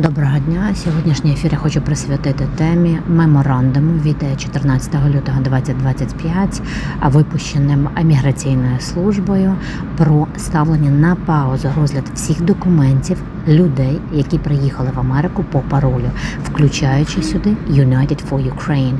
Доброго дня. Сьогоднішній ефір я хочу присвятити темі меморандуму від 14 лютого 2025, а випущеним міграційною службою про ставлення на паузу розгляд всіх документів людей, які приїхали в Америку по паролю, включаючи сюди United for Ukraine.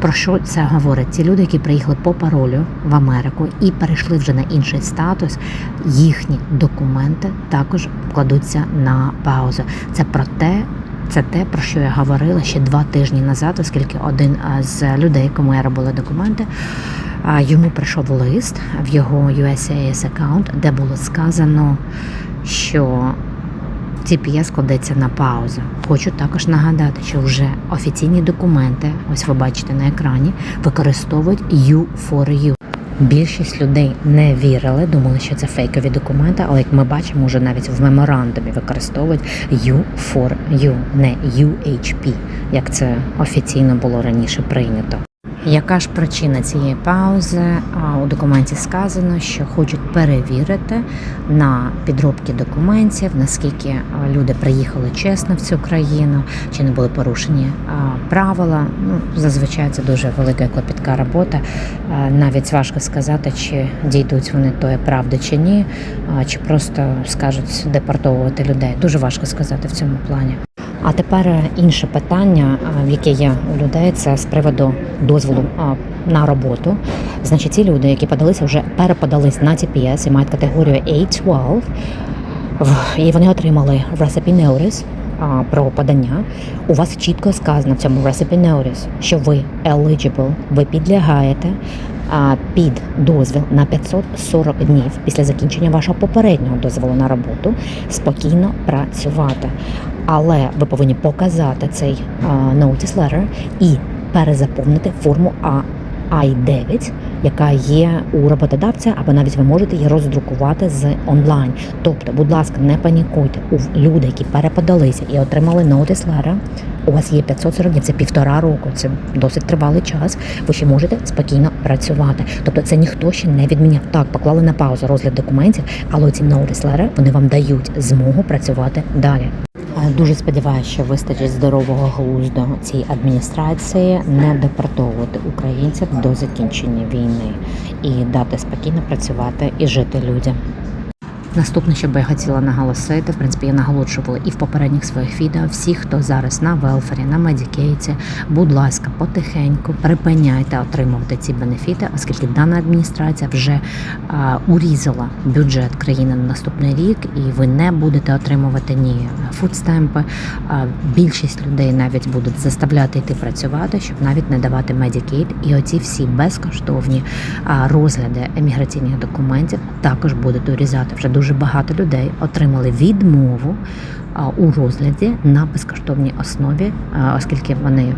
Про що це говорить? Ці люди, які приїхали по паролю в Америку і перейшли вже на інший статус, їхні документи також кладуться на паузу. Це про те. Це те, про що я говорила ще два тижні назад, оскільки один з людей, кому я робила документи, йому прийшов лист в його USAS аккаунт, де було сказано, що TPS кладеться на паузу. Хочу також нагадати, що вже офіційні документи, ось ви бачите на екрані, використовують U4U. Більшість людей не вірили, думали, що це фейкові документи, але як ми бачимо, вже навіть в меморандумі використовують U4U, не UHP, як це офіційно було раніше прийнято. Яка ж причина цієї паузи? У документі сказано, що хочуть перевірити на підробки документів, наскільки люди приїхали чесно в цю країну, чи не були порушені правила. Ну, зазвичай це дуже велика клопітка робота. Навіть важко сказати, чи дійдуть вони тої правди чи ні, чи просто скажуть депортовувати людей. Дуже важко сказати в цьому плані. А тепер е, інше питання, е, яке є у людей, це з приводу дозволу на роботу. Значить, ці люди, які подалися, вже переподались на TPS і мають категорію A12, і вони отримали recipe notice про подання. У вас чітко сказано в цьому recipe notice, що ви eligible, ви підлягаєте під дозвіл на 540 днів після закінчення вашого попереднього дозволу на роботу спокійно працювати. Але ви повинні показати цей notice letter і перезаповнити форму А. I9, яка є у роботодавця, або навіть ви можете її роздрукувати з онлайн. Тобто, будь ласка, не панікуйте. У люди, які переподалися і отримали notice letter, у вас є 540 днів, це півтора року, це досить тривалий час. Ви ще можете спокійно працювати. Тобто, це ніхто ще не відміняв. Так, поклали на паузу розгляд документів, але ці notice letter, вони вам дають змогу працювати далі. Е, Дуже сподіваюся, що вистачить здорового глузду цій адміністрації не депортовувати українців до закінчення війни і дати спокійно працювати і жити людям. Наступне, що би я хотіла наголосити, в принципі, я наголошувала і в попередніх своїх відео. Всі, хто зараз на велфері, на медікейті, будь ласка, потихеньку припиняйте отримувати ці бенефіти, оскільки дана адміністрація вже а, урізала бюджет країни на наступний рік, і ви не будете отримувати ні фудстемпи. А більшість людей навіть будуть заставляти йти працювати, щоб навіть не давати медікейт. І оці всі безкоштовні розгляди еміграційних документів також будуть урізати. Вже дуже багато людей отримали відмову у розгляді на безкоштовній основі, оскільки вони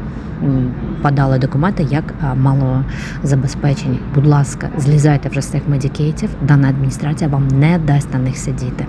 подали документи як малозабезпечені. Будь ласка, злізайте вже з цих медікейтів. Дана адміністрація вам не дасть на них сидіти.